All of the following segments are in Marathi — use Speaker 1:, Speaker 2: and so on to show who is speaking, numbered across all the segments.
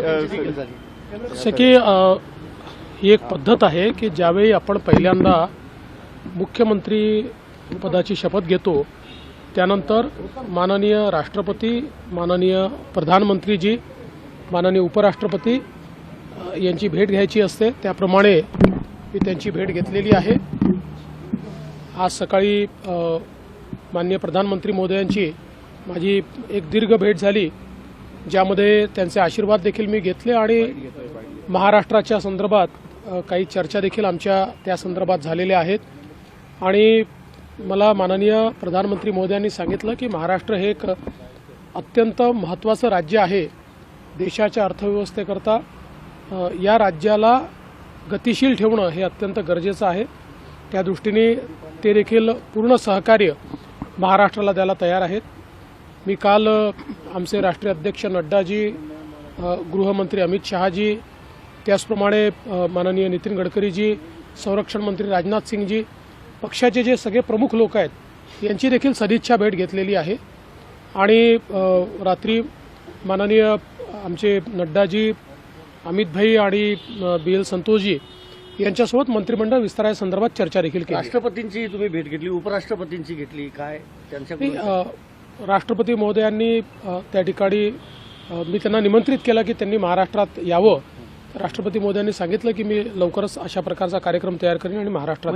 Speaker 1: जसं की ही एक पद्धत आहे की ज्यावेळी आपण पहिल्यांदा मुख्यमंत्री पदाची शपथ घेतो त्यानंतर माननीय राष्ट्रपती माननीय प्रधानमंत्रीजी माननीय उपराष्ट्रपती यांची भेट घ्यायची असते. त्याप्रमाणे मी त्यांची भेट घेतलेली आहे. आज सकाळी माननीय प्रधानमंत्री मोदयांची माझी एक दीर्घ भेट झाली. ज्यामध्ये त्यांचे आशीर्वाद देखील मी घेतले आणि महाराष्ट्राच्या संदर्भात काही चर्चा देखील आमच्या त्या संदर्भात झालेल्या आहेत. आणि मला माननीय प्रधानमंत्री मोदयांनी सांगितलं की महाराष्ट्र हे एक अत्यंत महत्त्वाचं राज्य आहे देशाच्या अर्थव्यवस्थेकरता. या राज्याला गतिशील ठेवणं हे अत्यंत गरजेचं आहे. त्या दृष्टीने ते देखील पूर्ण सहकार्य महाराष्ट्राला द्यायला तयार आहेत. मी काल आमचे राष्ट्रीय अध्यक्ष नड्डाजी गृहमंत्री अमित शहाजी त्याचप्रमाणे माननीय नितीन गडकरीजी संरक्षण मंत्री राजनाथ सिंगजी पक्षाचे जे सगळे प्रमुख लोक आहेत यांची देखील सदिच्छा भेट घेतलेली आहे. आणि रात्री माननीय आमचे नड्डाजी अमित भाई आणि बी एल संतोषजी यांच्यासोबत मंत्रिमंडळ विस्तारासंदर्भात चर्चा देखील केली.
Speaker 2: राष्ट्रपतींची तुम्ही भेट घेतली उपराष्ट्रपतींची घेतली काय?
Speaker 1: अ, राष्ट्रपती महोदयांनी त्या ठिकाणी मी त्यांना निमंत्रित केलं की त्यांनी महाराष्ट्रात यावं. राष्ट्रपती मोदयांनी सांगितलं की मी लवकरच अशा प्रकारचा कार्यक्रम तयार करेन आणि महाराष्ट्रात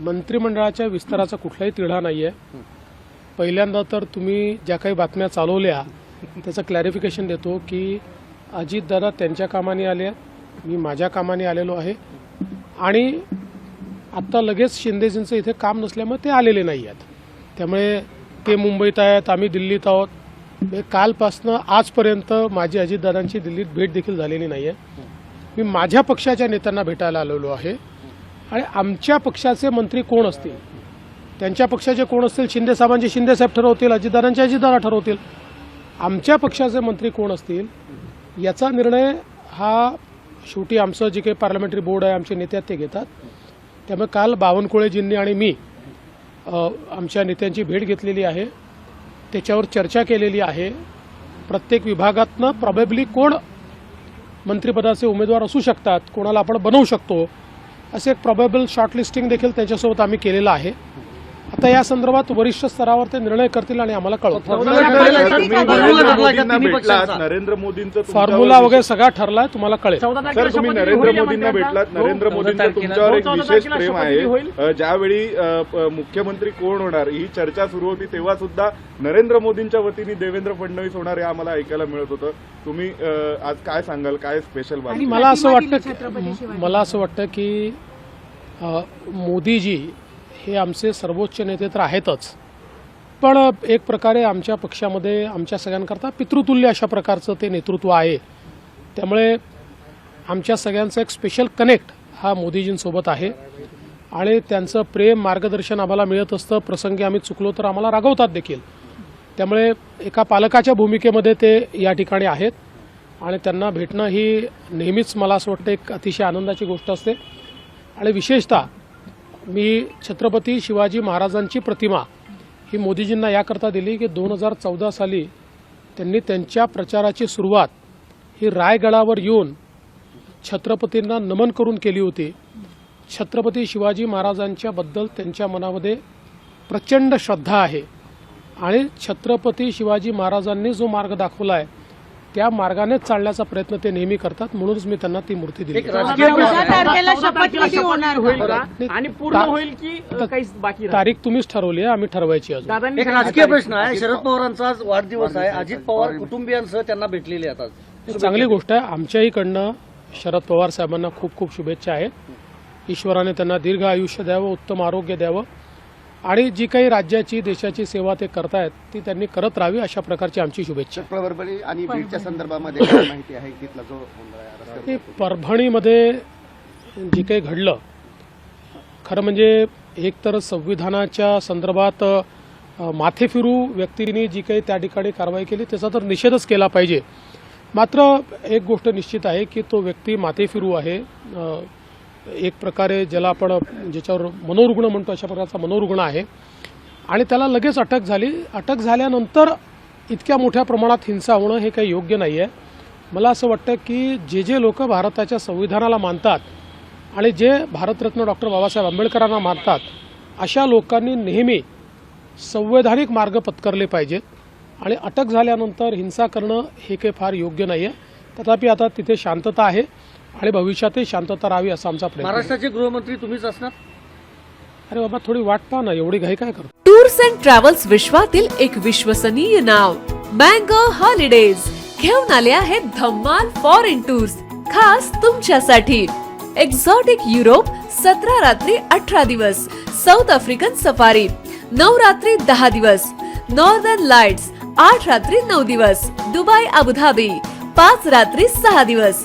Speaker 3: मंत्रिमंडळाच्या
Speaker 1: विस्ताराचा कुठलाही तिढा नाही आहे पहिल्यांदा तर तुम्ही ज्या काही बातम्या चालवल्या त्याचं क्लॅरिफिकेशन देतो की अजितदादा त्यांच्या कामाने आले मी माझ्या कामाने आलेलो आहे. आणि आत्ता लगेच शिंदेजींचं इथे काम नसल्यामुळे ते आलेले नाही आहेत. त्यामुळे ते मुंबईत आहेत आम्ही दिल्लीत आहोत. कालपासनं आजपर्यंत माझी अजितदादांची दिल्लीत भेट देखील झालेली नाही आहे मी माझ्या पक्षाच्या नेत्यांना भेटायला आलेलो आहे. आणि आमच्या पक्षाचे मंत्री कोण असतील? त्यांच्या पक्षाचे कोण असतील? शिंदेसाहेबांचे शिंदेसाहेब ठरवतील अजितदादांचे अजितदादा ठरवतील. आमच्या पक्षाचे मंत्री कोण असतील? याचा निर्णय हा शेवटी आमचं जे काही पार्लमेंटरी बोर्ड आहे आमचे नेते ते घेतात. त्यामुळे काल बावनकुळेजींनी आणि मी आमच्या नेत्यांची भेट घेतलेली आहे. त्याच्यावर चर्चा केलेली आहे. प्रत्येक विभागातनं प्रॉबेबली कोण मंत्रिपदाचे उमेदवार असू शकतात कोणाला आपण बनवू शकतो असे एक प्रॉबेबल शॉर्टलिस्टिंग देखील त्यांच्यासोबत आम्ही केलेलं आहे. आता या संदर्भात वरिष्ठ स्तरावर ते निर्णय करतील आणि आम्हाला कळवतील.
Speaker 2: फॉर्म्युला
Speaker 4: सर,
Speaker 2: ठरलाय का?
Speaker 4: तुम्ही
Speaker 2: फॉर्म्युला
Speaker 4: नरेंद्र मोदींचं
Speaker 1: फॉर्म्युला वगैरे सगळा ठरलाय तुम्हाला कळेल.
Speaker 4: सर तुम्ही नरेंद्र मोदींना भेटलात. नरेंद्र मोदींचं तुमच्यावर एक विशेष प्रेम आहे. ज्यावेळी मुख्यमंत्री कोण होणार ही चर्चा सुरू होती तेव्हा सुद्धा नरेंद्र मोदींच्या वतीने देवेंद्र फडणवीस होणार हे आम्हाला ऐकायला मिळत होतं. तुम्ही आज काय सांगाल? काय स्पेशल
Speaker 1: मला असं वाटतं. मला असं वाटतं की मोदीजी हे आमचे सर्वोच्च नेते तर आहेतच. पण एक प्रकारे आमच्या पक्षामध्ये आमच्या सगळ्यांकरता पितृतुल्य अशा प्रकारचं ते नेतृत्व आहे. त्यामुळे आमच्या सगळ्यांचा एक स्पेशल कनेक्ट हा मोदीजींसोबत आहे. आणि त्यांचं प्रेम मार्गदर्शन आम्हाला मिळत असतं. प्रसंगी आम्ही चुकलो तर आम्हाला रागवतात देखील. त्यामुळे एका पालकाच्या भूमिकेमध्ये ते या ठिकाणी आहेत. आणि त्यांना भेटणं ही नेहमीच मला असं वाटतं एक अतिशय आनंदाची गोष्ट असते. आणि विशेषतः मी छत्रपती शिवाजी महाराजांची प्रतिमा ही मोदीजींना याकरता दिली की दोन हजार चौदा साली त्यांनी त्यांच्या प्रचाराची सुरुवात ही रायगडावर येऊन छत्रपतींना नमन करून केली होती. छत्रपती शिवाजी महाराजांच्याबद्दल त्यांच्या मनामध्ये प्रचंड श्रद्धा आहे आणि छत्रपती शिवाजी महाराजांनी जो मार्ग दाखवला आहे त्या मार्गानेच चालण्याचा प्रयत्न ते नेहमी करतात म्हणूनच मी त्यांना ती मूर्ती दिली.
Speaker 2: एक राजकीय
Speaker 3: चौदा
Speaker 2: प्रश्न. आहे.
Speaker 3: तारखेला
Speaker 5: चौदा तारखेला
Speaker 3: शपथविधी होणार?
Speaker 5: होईल
Speaker 3: का?
Speaker 5: का आणि पूर्ण होईल की बाकी?
Speaker 1: तारीख तुम्हीच ठरवली आहे आम्ही ठरवायची अजून.
Speaker 2: एक राजकीय प्रश्न आहे. शरद पवारांचा आज वाढदिवस आहे. अजित पवार कुटुंबियांसह त्यांना भेटलेले
Speaker 1: ही चांगली गोष्ट आहे आमच्याहीकडनं शरद पवार साहेबांना खूप खूप शुभेच्छा आहेत. ईश्वराने त्यांना दीर्घ आयुष्य द्यावं उत्तम आरोग्य द्यावं. आणि जी काही राज्याची देशाची सेवा ते करतायत ती त्यांनी करत राहावी अशा प्रकारची आमची शुभेच्छा.
Speaker 6: परभणी आणि बीडच्या संदर्भामध्ये काय माहिती आहे? तिथला जो
Speaker 1: परभणीमध्ये जे काही घडलं खरं म्हणजे एक तर संविधानाच्या संदर्भात माथेफिरू व्यक्तींनी जी काही त्या ठिकाणी कारवाई केली त्याचा तर निषेधच केला पाहिजे. मात्र एक गोष्ट निश्चित आहे की तो व्यक्ती माथेफिरू आहे. एक प्रकारे ज्याला आपण ज्याच्यावर मनोरुग्ण म्हणतो अशा प्रकारचा मनोरुग्ण आहे. आणि त्याला लगेच अटक झाली. अटक झाल्यानंतर इतक्या मोठ्या प्रमाणात हिंसा होणं हे काही योग्य नाही आहे मला असं वाटतं की जे जे लोक भारताच्या संविधानाला मानतात आणि जे भारतरत्न डॉक्टर बाबासाहेब आंबेडकरांना मानतात अशा लोकांनी नेहमी संवैधानिक मार्ग पत्करले पाहिजेत. आणि अटक झाल्यानंतर हिंसा करणं हे काही फार योग्य नाही आहे तथापि आता तिथे शांतता आहे. आणि भविष्यातही शांतता राहावी असा आमचा प्रयत्न आहे.
Speaker 2: महाराष्ट्राचे गृहमंत्री तुम्हीच असणार?
Speaker 1: अरे बाबा थोडी वाट पहा ना एवढी घाई काय करतो
Speaker 7: टूर्स अँड ट्रॅव्हल्स विश्वातील एक विश्वसनीय नाव मँगो हॉलिडेज. घेऊन आले आहेत धम्माल फॉरेन टूर्स खास तुमच्यासाठी. एक्झॉटिक युरोप सतरा रात्री अठरा दिवस साऊथ आफ्रिकन सफारी नऊ रात्री दहा दिवस नॉर्दर्न लाइट्स आठ रात्री नऊ दिवस दुबई अबुधाबी पाच रात्री सहा दिवस